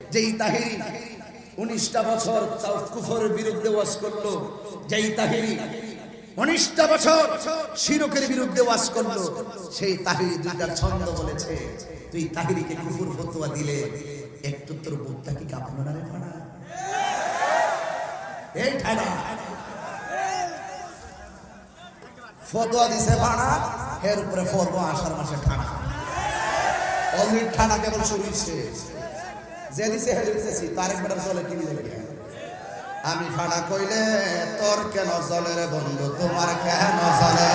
যেই তাহিরি উনিশটা বছর কুফরের বিরুদ্ধে ওয়াজ করল, যেই তাহিরি উনিশটা বছর শিরকের বিরুদ্ধে ওয়াজ করল, সেই তাহিরি দুইটা ছন্দ বলেছে। তুই তাহিরিকে কুফুর ফতোয়া দিলে একটু তোর বুকটা কি কাঁপানো না রে ফাড়া? এই ঠাডা ফতোয়া দিছে ভাড়া এর উপরে ফরব আষাঢ় মাসে ঠান্ডা। অলরেডি ঠান্ডা কেবল শুরু হয়েছে যে দিছে হেলে দিতেছি তার একবার জলে কিনে দেবে আমি ফাড়া কইলে, তোর কেন জলে রে বন্ধু? তোমার কেন জলে?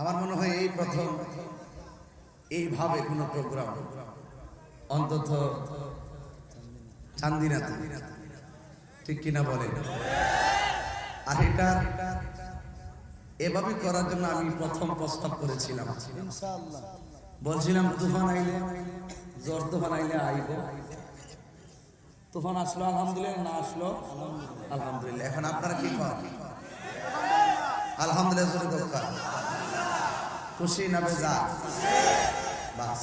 আমার মনে হয় এই প্রথম, এইভাবে কোনো প্রোগ্রাম অন্তত চান্দিনাতে ঠিক কিনা বলেন? আর এটা এভাবে করার জন্য আমি প্রথম প্রস্তাব করেছিলাম। বলছিলাম, তুফান আইলে, জ্বর তুফান আইলে আইব। তুফান আসলো, আলহামদুলিল্লাহ, না আসলো, আলহামদুলিল্লাহ। এখন আপনারা কি করেন আলহামদুলিল্লাহ দরকার খুশি না বেজা? বাস।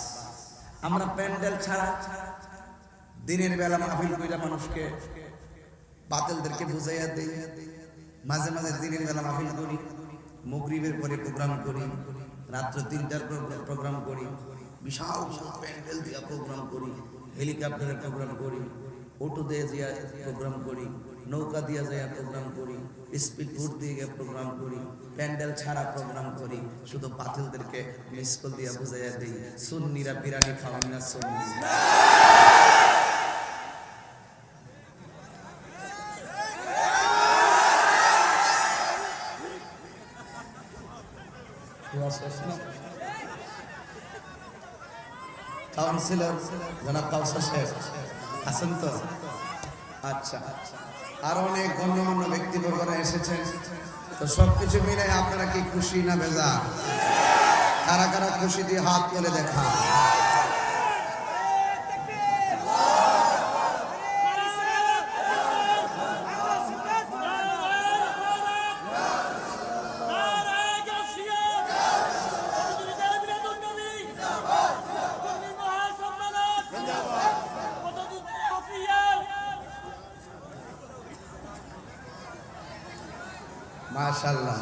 আমরা প্যান্ডেল ছাড়া দিনের বেলা মাহফিল কইরা মানুষকে বাতিলদেরকে বুঝাইয়া দেই। মাঝে মাঝে দিনের বেলা মাহফিল করি, মগরিবের পরে প্রোগ্রাম করি। রাত্র তিনটার প্রোগ্রাম করি। বিশাল বিশাল প্যান্ডেল দিয়া প্রোগ্রাম করি। হেলিকপ্টারের প্রোগ্রাম করি। অটো দিয়ে দিয়া প্রোগ্রাম করি। নৌকা দিয়া যায় প্রোগ্রাম করি। স্পিড বোট দিয়ে গিয়ে প্রোগ্রাম করি। প্যান্ডেল ছাড়া প্রোগ্রাম করি। শুধু পাতিলদেরকে মিস কল দিয়া বুঝাইয়া দিই। সুন্নিরা বিরিয়ানি খাওয়াই না সুন্নি। কাউন্সিলর জনাব কাউসার সাহেব, আছেন তো? আচ্ছা। আর অনেক গণ্যমান্য ব্যক্তিবর্গরা এসেছেন। তো সবকিছু মিলে আপনারা কি খুশি না বেজা কারা কারা খুশি দিয়ে হাত তুলে দেখা মাশাল্লাহ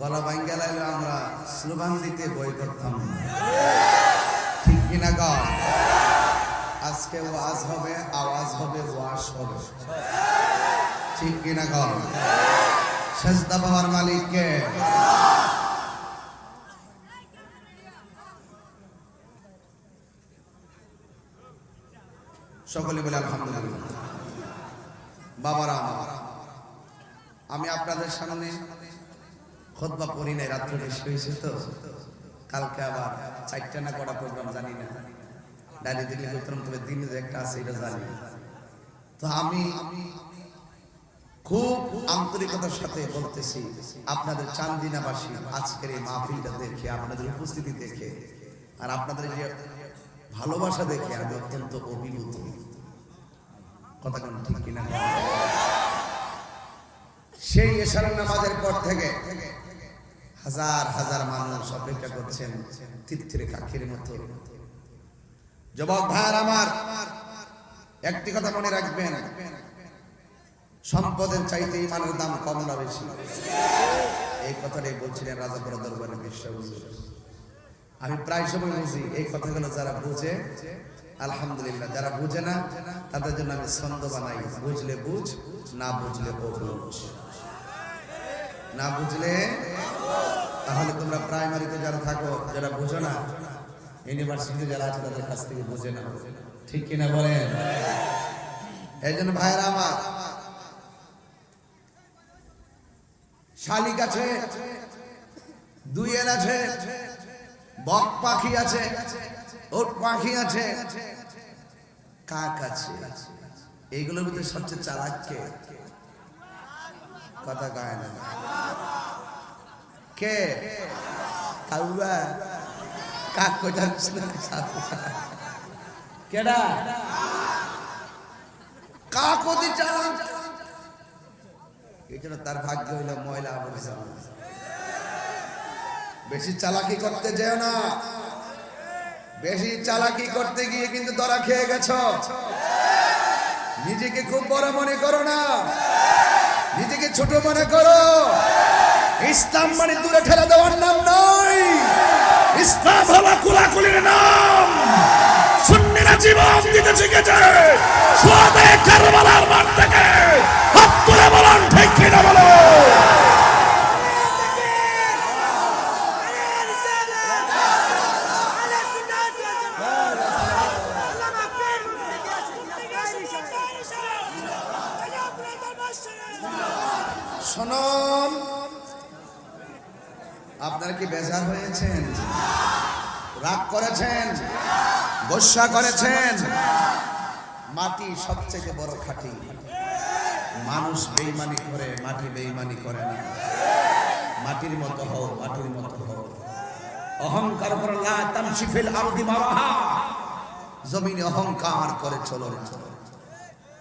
গলা ভাঙ্গা লাগলে আমরা স্লোগান দিতে বই করতাম। ঠিক কিনা গ আজকে ওয়াজ হবে, আওয়াজ হবে, ওয়াশ হবে। ঠিক কিনা গ সেজদা বাবার মালিককে। সকলে বলে আলহামদুলিল্লাহ। বাবারা আমার। আমি আপনাদের সামনে খোদবা পড়ি নাই, রাত্রে বেশি হয়েছে তো। কালকে আবার চারটা না কটা প্রোগ্রাম জানি না। ডালি দিলে করতাম তবে দিনে যে একটা আছে, এটা জানি। তো আমি খুব আন্তরিকতার সাথে বলতেছি, আপনাদের চান্দিনাবাসী, আজকের এই মাহফিলটা দেখে, আপনাদের উপস্থিতি দেখে, আর আপনাদের যে ভালোবাসা দেখে আমি অত্যন্ত অভিভূত। কথা কোন ঠিক কিনা? সেই এশার নামাজের পর থেকে হাজার হাজার মানুষ অপেক্ষা করছেন তিত্তিরে কাকির মতো। যুবক ভাইয়ার আমার, একটি কথা মনে রাখবেন, সম্পদের চাইতে ইমানের দাম কম না বেশি। এই কথাটাই বলছিলেন রাজাপুর দরবারের বিশ্ব আমি প্রায় সময় বুঝি, এই কথাগুলো যারা বুঝে আলহামদুলিল্লাহ, যারা বুঝে না, তাদের জন্য আমি ছন্দ বানাই। বুঝলে বুঝ, না বুঝলে বুঝ না বুঝলে তাহলে তোমরা প্রাইমারিতে যারা থাকো, যারা বুঝো না, ইউনিভার্সিটিতে যারা আছে, তাদের কাছ থেকে বুঝে না ঠিক কিনা বলেন? এই জন্য ভাইয়েরা আমার, শালিক আছে দুইয়ের আছে, বক পাখি আছে ওট পাখি আছে। কাক আছে? এইগুলোর ভিতরে সবচেয়ে চালাক কে? কথা কয় না। কে? কাউয়া কাক কই কেডা? কাক অতি চালাক। এই জন্য তার ভাগ্য হইল ময়লা আবর্জনা। বেশি চালাকি করতে যেও না। বেশি চালাকি করতে গিয়ে কিন্তু ধরা খেয়ে গেছ। নিজেকে খুব বড় মনে করো না। নিজেকে ছোট মনে করো। ইসলাম মানে দূরে ঠেলে দেওয়ার নাম নয়। ইসলাম হলো কুলাকুলির নাম। সুন্নিরা জীবন দিতে শিখেছে। সোয়াদে কারবালার মাঠ থেকে হাত তুলে বলুন, ঠিক কিনা বলো শোনন আপনারা কি বেজার হয়েছেন? রাগ করেছেন? গোসা করেছেন? মাটি সবচেয়ে বড় খাঁটি। মানুষ বেইমানি করে, মাটি বেইমানি করে না। মাটির মতো হও, মাটির মতো হও। অহংকার করে, লা তামশিফিল আরদি মারাহা জমিনে অহংকার করে চলো না।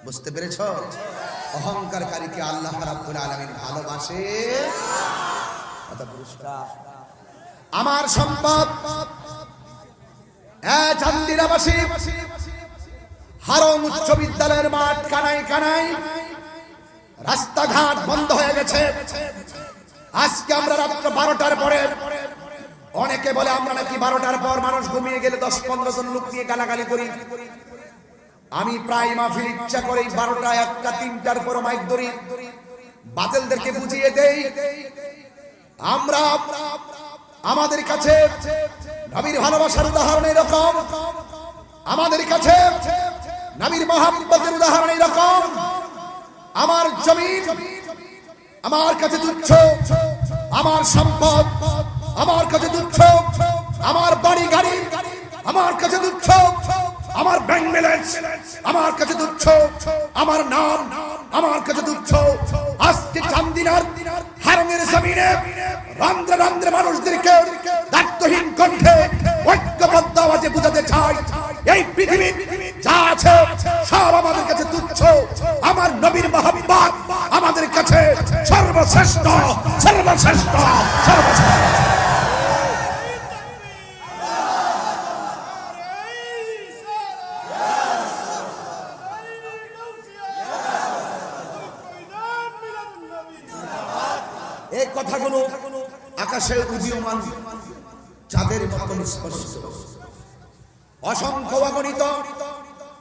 বুঝতে পেরেছ? অহংকারকারীকে আল্লাহ রাব্বুল আলামিন ভালোবাসে। কথা পুরস্কার আমার সম্পদ। চান্দিরাবাসী হারম উচ্চ বিদ্যালয়ের মাঠ কানাই কানাই রাস্তাঘাট বন্ধ হয়ে গেছে। আজকে আমরা রাত্র বারোটার পরে অনেকে বলে আমরা নাকি বারোটার পর মানুষ ঘুমিয়ে গেলে দশ পনেরো জন লোক নিয়ে গালাগালি করি। আমি প্রায় মাহফিল ইচ্ছা করে বারোটা একটা, তিনটার পর মাইক ধরি। বাতিলদেরকে বুঝিয়ে দেই। আমরা আমাদের কাছে নবীর ভালোবাসার উদাহরণ এরকম। আমাদের কাছে নবীর মহাব্বতের উদাহরণ এরকম। আমার জমিন, আমার কাছে তুচ্ছ। আমার সম্পদ, আমার কাছে তুচ্ছ। আমার বাড়ি, গাড়ি, আমার কাছে তুচ্ছ। আমার ব্যাংক ব্যালেন্স আমার কাছে তুচ্ছ। আমার নাম, আমার কাছে তুচ্ছ। আজকে চান্দিনার হারমের জমিনে রন্ধ্রে রন্ধ্রে মানুষদেরকে দায়িত্বহীন কণ্ঠে ঐক্যবদ্ধ আওয়াজে বুঝাতে চাই। এই পৃথিবীর যা আছে সব আমাদের কাছে তুচ্ছ। আমার নবীর মহাবিবাদ আমাদের কাছে সর্বশ্রেষ্ঠ সর্বশ্রেষ্ঠ এই কথাগুলো আকাশে উদীয়মান, চাঁদের মতন স্পষ্ট। অসংখ্য অগণিত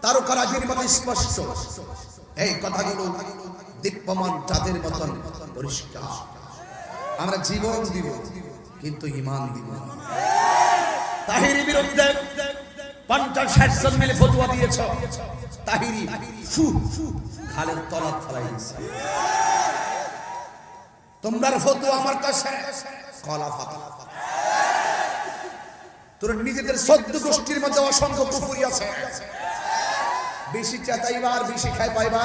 তারকারাজির মতো স্পষ্ট। এই কথাগুলো দীপ্যমান চাঁদের মতন পরিষ্কার। আমরা জীবন দিব, কিন্তু ইমান দিব। তাহিরি বিরুদ্ধে পঞ্চাশ ষাট জন মিলে ফতুয়া দিয়েছ। তাহিরি খালের তলা ফলাই দিয়েছে। তোমরার ফতু আমার কাছে। কলা তোর নিজেদের সদ্য গোষ্ঠীর মধ্যে অসংখ্য পুকুরি আছে। বেশি চেতাইবা আর বেশি খাই পাইবা।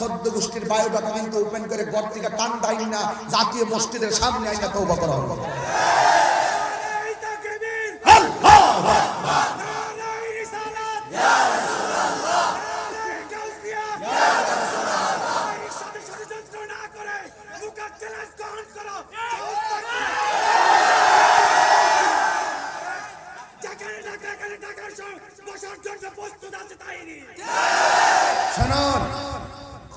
সদ্য গোষ্ঠীর বায়োডাটা কিন্তু ওপেন করে ঘর টান দাইনি না। জাতীয় মসজিদের সামনে আইনা তৌবা করা হবে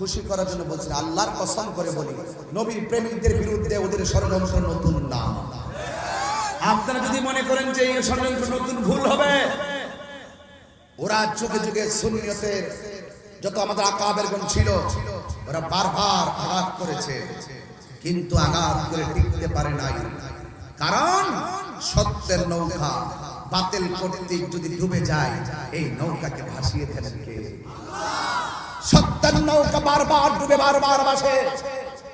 খুশি করার জন্য বলছেন, আল্লাহর কসম করে বলি নবীর প্রেমিকদের বিরুদ্ধে ওদের ষড়যন্ত্র নতুন না আপনারা যদি মনে করেন যে এই ষড়যন্ত্র নতুন ভুল হবে, ওরা যুগে যুগে সুন্নিয়তের যত আমাদের আকাবের গুণ ছিল, ওরা বারবার আঘাত করেছে, কিন্তু আঘাত করে টিকতে পারে নাই। কারণ সত্যের নৌকা বাতিল কর্তৃক যদি ডুবে যায়, এই নৌকাকে ভাসিয়ে ফেলেন কে? সত্যের নৌকা বারবার ডুবে, বারবার ভাসে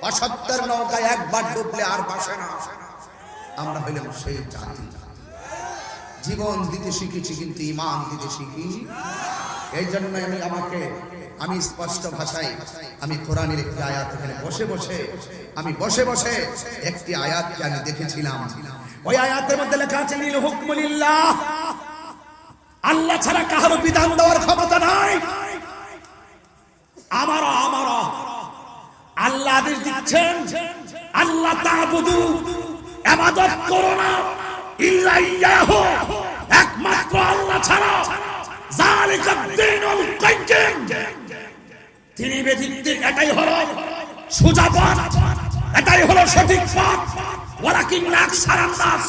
অসত্যের নৌকা একবার ডুবলে আর ভাসে না। আমরা হইলাম সেই জাতি। জীবন দিতে শিখেছি কিন্তু ইমান দিতে শিখি এই জন্য আমি আমাকে, আমি স্পষ্ট ভাষায়, আমি কোরআনের একটি আয়াত এখানে বসে বসে, আমি বসে বসে একটি আয়াতকে আমি দেখেছিলাম। ওই আয়াতের মধ্যে লেখা আছে নীল হুকমুলিল্লাহ আল্লাহ ছাড়া কাহারও বিধান দেওয়ার ক্ষমতা নাই। আমারও আমারও। আল্লাহ আদেশ দিচ্ছেন, আল্লাহ তাবুদু ইবাদত করো না। ইল্লা ইয়াহু একমাত্র আল্লাহ ছাড়া। যালিকা দ্বীনুল কাইয়্যিম। তিনি ব্যতীত এটাই হলো সোজা পথ, এটাই হলো সঠিক পথ। ওয়ালাকিন আকসারান নাস,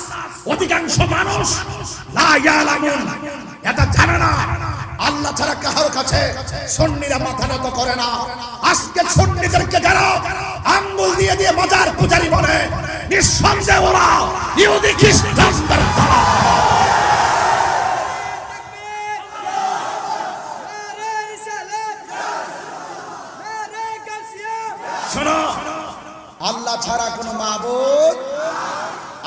অধিকাংশ মানুষ লা ইয়ালামুন, এটা জানে না। আল্লাহ ছাড়া কাহার কাছে সন্নিরা মাথা নত করে না। আজকে সন্নিদেরকে যারা আঙ্গুল দিয়ে দিয়ে মাজার পূজারি বলে, নিঃসন্দেহ ওরা ইহুদি খ্রিস্টানদের আল্লাহ ছাড়া কোনো মাবুদ,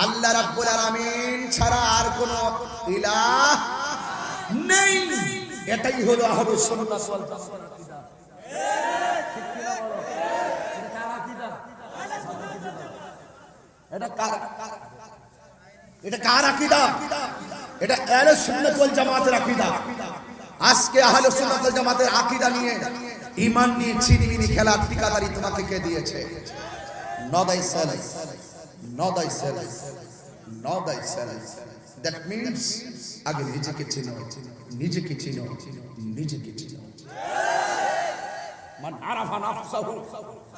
আল্লাহ রাব্বুল আলামিন ছাড়া আর কোন ইলাহ নেই। এটাই হলো আহলুস সুন্নাহ ওয়াল এটা কার? এটা কার আকীদা? এটা আহলে সুন্নাত ওয়াল জামাতের আকীদা। আজকে আহলে সুন্নাত ওয়াল জামাতের আকীদা নিয়ে ঈমান নিয়ে ছিনিমিনি খেলা ঠিকাদারি তোমাকে কে দিয়েছে? not thyself not thyself not thyself that means আগে নিজেকে চিনো নিজেকে চিনো নিজেকে চিনো। মান আরাফা নাফসাহু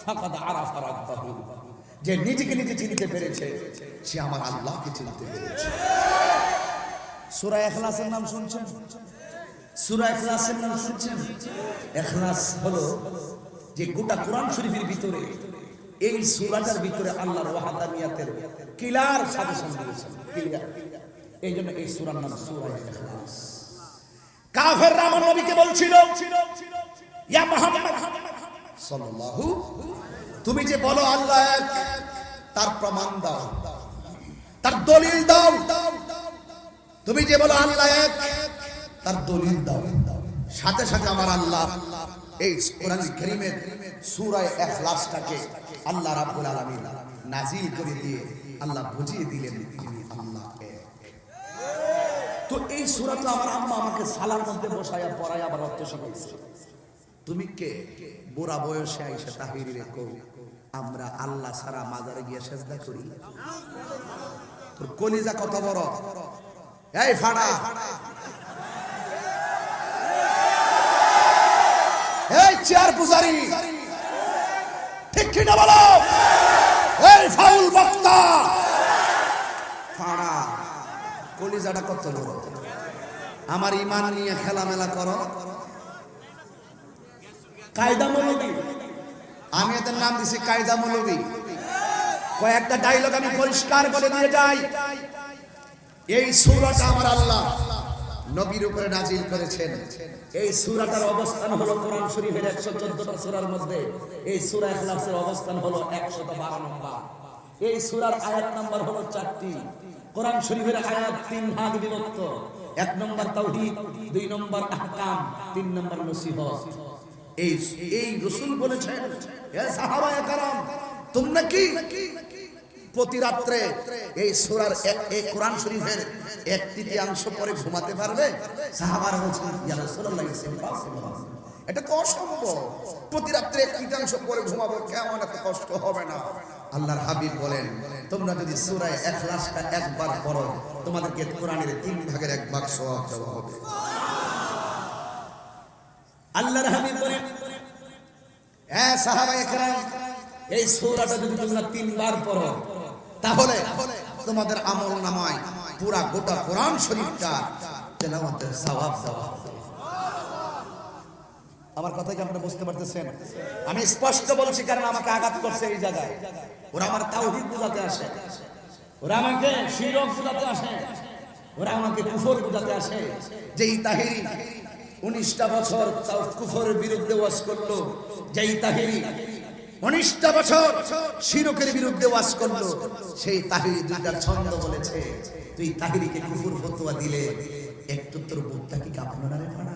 ফাকাদ আরাফা রাব্বাহু। যে নিজেকে নিজে চিনতে পেরেছে সে আমার আল্লাহকে চিনতে পেরেছে। সূরা ইখলাসের নাম শুনছেন? সূরা ইখলাসের নাম শুনছেন? ইখলাস হলো যে গোটা কোরআন শরীফের ভিতরে এই সূরাটার ভিতরে আল্লাহর ওয়াহাদানিয়াতের কিলার সাজেশন দিয়েছেন। ক্লিয়ার এই জন্য এই সূরার নাম সূরা ইখলাস। কাফেররা আমার নবীকে বলছিল, ইয়া মুহাম্মদ, সাল্লাল্লাহু তুমি যে বলো আল্লাহ এক, তার প্রমাণ দাও, তার দলিল দাও। তুমি যে বলো আল্লাহ এক, তার দলিল দাও। সাথে সাথে আমার আল্লাহ এই কোরআন কারীমের সূরা ইখলাসটাকে আল্লাহ রাব্বুল আলামিন নাজিল করে দিয়ে আল্লাহ বুঝিয়ে দিলেন আমি আল্লাহ তো এই সূরা তো আমার আম্মা আমাকে সালার মধ্যে বসায়া পড়ায় আবার অর্থ শিখাইছে তুমি কে? বুড়া বয়সে আইসা তাহিরি রেখো আমরা আল্লাহ ছাড়া মাজারে গিয়ে সেজদা করি। তোর কলিজা কত বড়? এই ফাড়া এই চেয়ার পূজারি! ঠিক কি না বলো? এই ফাউল বক্তা! কলিজাটা কত বড়? আমার ইমান নিয়ে খেলামেলা করো। কায়দা মৌলবী। আমি এদের নাম দিছি কায়দা মৌলবী। কয়েকটা ডায়লগ আমি পরিষ্কার করে দিয়ে যাই। এই সূরাটা আমার আল্লাহ নবীর উপরে নাজিল করেছেন। এই সূরাটার অবস্থান হলো কোরআন শরীফের 114টা সূরার মধ্যে। এই সূরা ইখলাসের অবস্থান হলো 112 নম্বর। এই সূরার আয়াত নাম্বার হলো 4টি কোরআন শরীফের আয়াত তিন ভাগ বিভক্ত। এক নম্বর তাওহীদ, দুই নম্বর আহকাম, তিন নম্বর নসিহত। এই এই রসুল বলেছেন এ সাহাবায়ে কারাম, তোমরা কি প্রতি রাত্রে এই সূরার এই কোরআন শরীফের এক তৃতীয়াংশ পরে ঘুমাতে পারবে? সাহাবারা বলছেন, ইয়া রাসূলুল্লাহ ইম্পসিবল এটা তো অসম্ভব। প্রতি রাত্রে এক তৃতীয়াংশ পরে ঘুমাবো, কেমন এত কষ্ট হবে না? আল্লাহর হাবিব বলেন, তোমরা যদি সূরা ইখলাসটা একবার পড়ো, তোমাদেরকে কোরআনের তিন ভাগের এক ভাগ সওয়াব দেওয়া হবে। আল্লাহর হাবিব বলেন এই সূরাটা যদি তোমরা তিনবার পড়ো, তাহলে তোমাদের আমল নামায় পুরা গোটা কোরআন শরীফটা তেলাওয়াতের সওয়াব দেওয়া হবে। আমার কথা কি আপনারা বুঝতে পারতেছেন? আমি স্পষ্ট বলছি কারণ আমাকে আঘাত করছে এই জায়গায়। ওরা আমার তাওহীদ বোঝাতে আসে। ওরা আমাকে শিরক বোঝাতে আসে। ওরা আমাকে কুফর বোঝাতে আসে। যে তাহিরি উনিশটা বছর তাও কুফরের বিরুদ্ধে ওয়াজ করল, যেই তাহিরি উনিশটা বছর শিরকের বিরুদ্ধে ওয়াজ করল, সেই তাহিরি দুইটা ছন্দ বলেছে। তুই তাহিরিকে কুফুর ফতোয়া দিলে একটু তোর বুকটা কি কাঁপানো না রে ফাড়া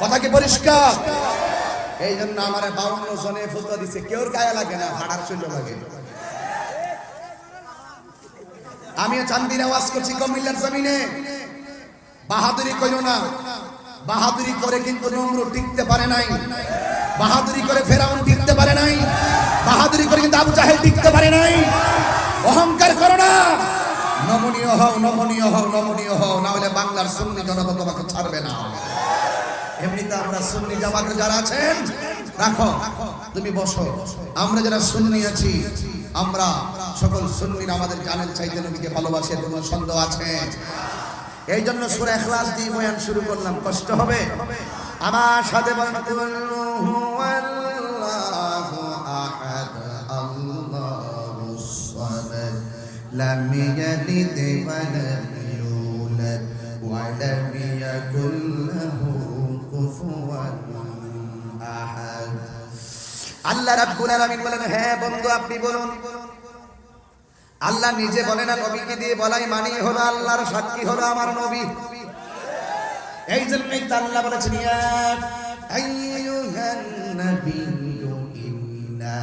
কথা কি পরিষ্কার? এই জন্য আমার বাউন্ন জনে ফুটো দিছে। কেউর গায়ে লাগে না, ভাড়ার শৈল লাগে। আমিও চান্দির আওয়াজ করছি কমিল্লার জমিনে। বাহাদুরি কইরো না। বাহাদুরি করে কিন্তু নমরু টিকতে পারে নাই। বাহাদুরি করে ফেরাউন টিকতে পারে নাই। বাহাদুরি করে কিন্তু আবু জাহেল টিকতে পারে নাই। অহংকার করো না। নমনীয় হও নমনীয় হও নমনীয় হও, না হলে বাংলার সুন্নি জনতা তোমাকে ছাড়বে না। এমনিতে আমরা সুন্নি জামাতে যারা আছেন, রাখো, তুমি বসো। আমরা যারা সুন্নি আছি, আমরা সকল সুন্নির আমাদের জানেন চাইতে নবীকে ভালোবাসে কোনো সন্দেহ আছে? এই জন্য সুরা এখলাস দিয়ে বয়ান শুরু করলাম। কষ্ট হবে? আমার সাথে বলেন কুল হুয়াল্লাহু আহাদ আল্লাহুস সামাদ আল্লাহ রাব্বুল আলামিন বলেন হ্যাঁ বন্ধু, আপনি বলুন। আল্লাহ নিজে বলে না নবীকে দিয়ে বলাই মানি হলো আল্লাহর সাক্ষী হলো আমার নবী। এই জন্যই তো আল্লাহ বলেছেন, ইয়া আইয়ুহান নাবিয়্যু ইন্না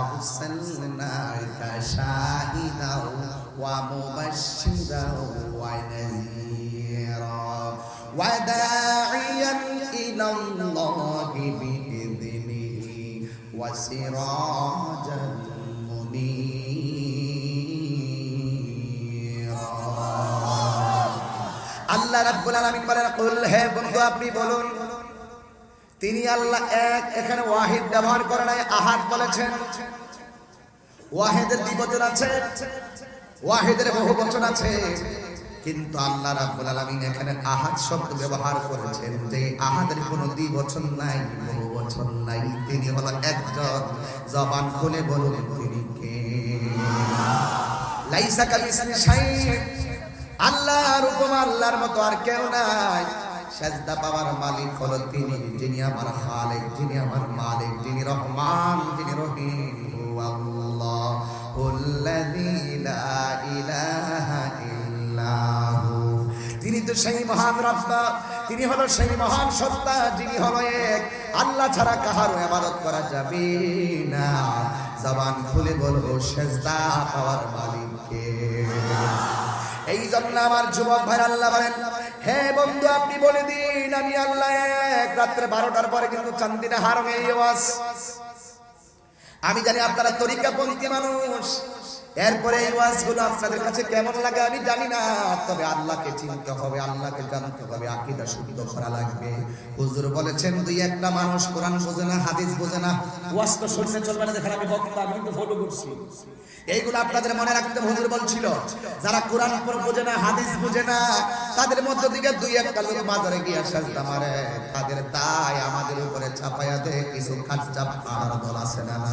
আরসালনাকা শাহিদাও ওয়া মুবাশশিরাও ওয়া নাযীরা ওয়া বিইذনিহি ওয়া সিরাজান মুনীরা। আল্লাহ রাব্বুল আলামিন বলেন, কুল হে বন্ধু, আপনি বলুন, তিনি আল্লাহ এক, এখানে ওয়াহিদ ব্যবহার করে নাই, আহাদ বলেছেন। ওয়াহিদের দ্বিবচন আছে, ওয়াহিদের বহু বচন আছে। কিন্তু আল্লাহ রাব্বুল আলামিন এখানে আহাদ শব্দ ব্যবহার করেছেন যে আহাদের কোনো দ্বিবচন নাই, বহু বচন নাই। তিনি হলো একজন। জবান খুলে বলুন তিনি কে? লাইসা কামিসানি শাইء আল্লাহর উপমা আল্লাহর মতো আর কেউ নাই। সাজদা পাওয়ার মালিক হলো তিনি, যিনি আমার খালেক, যিনি আমার মালিক, যিনি রহমান, যিনি রহিম। সেই মহান রাস্তা তিনি হলো সেই মহান সত্তা, যিনি হলো এক। আল্লাহ ছাড়া কাহারও ইবাদত করা যাবে না। জবান খুলে বলব, সেজদা পাওয়ার মালিককে। এই জন্য আমার যুবক ভাই আল্লাহ বলেন, হে বন্ধু, আপনি বলে দিন, আমি আল্লাহ এক। রাত্রে বারোটার পরে কিন্তু চান্দিনা এই আওয়াজ আমি জানি আপনারা তরিকা তরিকাপন্থী মানুষ। এরপরে এই ওয়াজগুলো আপনাদের কাছে কেমন লাগে আমি জানি না, তবে আল্লাহকে চিনতে হবে, আল্লাহকে জানতে হবে, আকীদা শুদ্ধ করা লাগবে। হুজুর বলেছেন, দুই একটা মানুষ কোরআন বোঝে না, হাদিস বোঝে না। ওয়াজ তো শুনতে চলবে না, দেখেন আমি বক্তা, আমি কিন্তু ফলো করছি। এইগুলো আপনাদের মনে রাখতে হুজুর বলছিল, যারা কোরআন বোঝে না, হাদিস বোঝে না, তাদের মধ্য থেকে দুই একটা লোক মাজারে গিয়ে সাজদা মারে। তাদের তাই আমাদের উপরে চাপাইয়া দেয়, কিছু খাচ্চা পাহাড় দল আছে না না